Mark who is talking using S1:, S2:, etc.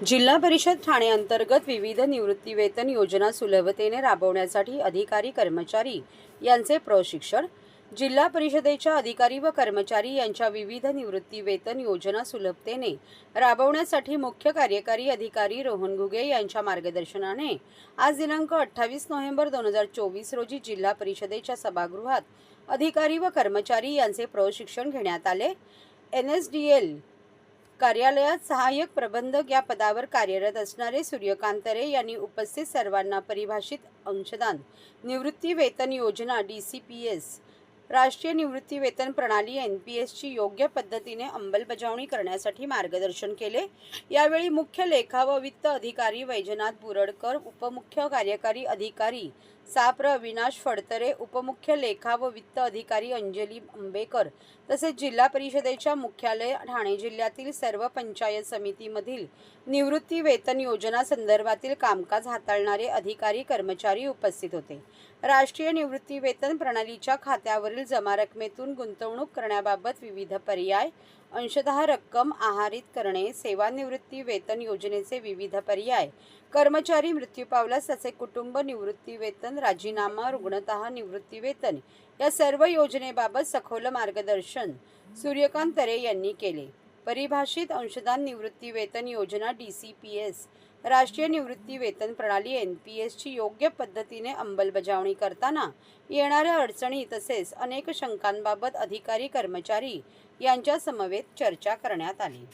S1: जिल्हा परिषद ठाणे अंतर्गत विविध निवृत्तीवेतन योजना सुलभतेने राबवण्यासाठी अधिकारी कर्मचारी यांचे प्रशिक्षण जिल्हा परिषदेच्या अधिकारी व कर्मचारी यांच्या विविध निवृत्तीवेतन योजना सुलभतेने राबवण्यासाठी मुख्य कार्यकारी अधिकारी रोहन घुगे यांच्या मार्गदर्शनाने आज दिनांक अठ्ठावीस नोव्हेंबर दोन हजार चोवीस रोजी जिल्हा परिषदेच्या सभागृहात अधिकारी व कर्मचारी यांचे प्रशिक्षण घेण्यात आले. एन एस डी एल कार्यालयात सहाय्यक प्रबंधक या पदावर कार्यरत असणारे सूर्यकांत रे यांनी उपस्थित सर्वांना परिभाषित अंशदान निवृत्ती वेतन योजना डी सी पी एस राष्ट्रीय निवृत्ती वेतन प्रणाली एन पी एसची योग्य पद्धतीने अंमलबजावणी करण्यासाठी मार्गदर्शन केले. यावेळी मुख्य लेखा व वित्त अधिकारी वैजनाथ बुरडकर उपमुख्य कार्यकारी अधिकारी साप्र अविनाश फडतरे उपमुख्य लेखा व वित्त अधिकारी अंजली आंबेकर तसेच जिल्हा परिषदेच्या मुख्यालय ठाणे जिल्ह्यातील सर्व पंचायत समितीमधील निवृत्ती वेतन योजना संदर्भातील कामकाज हाताळणारे अधिकारी कर्मचारी उपस्थित होते. राष्ट्रीय निवृत्ती वेतन प्रणालीच्या खात्यावरील जमा रकमेतून गुंतवणूक करण्याबाबत विविध पर्याय अंशतः रक्कम आहारित करणे सेवानिवृत्ती वेतन योजनेचे विविध पर्याय कर्मचारी मृत्यू पावल्यास त्याचे कुटुंब निवृत्ती वेतन राजीनामा रुग्णतः निवृत्ती वेतन या सर्व योजनेबाबत सखोल मार्गदर्शन सूर्यकांत तरे यांनी केले. परिभाषित अंशदान निवृत्ती वेतन योजना डी सी पी एस. राष्ट्रीय निवृत्ती वेतन प्रणाली एन पी एसची योग्य पद्धतीने अंमलबजावणी करताना येणाऱ्या अडचणी तसेच अनेक शंकांबाबत अधिकारी कर्मचारी यांच्या समवेत चर्चा करण्यात आली.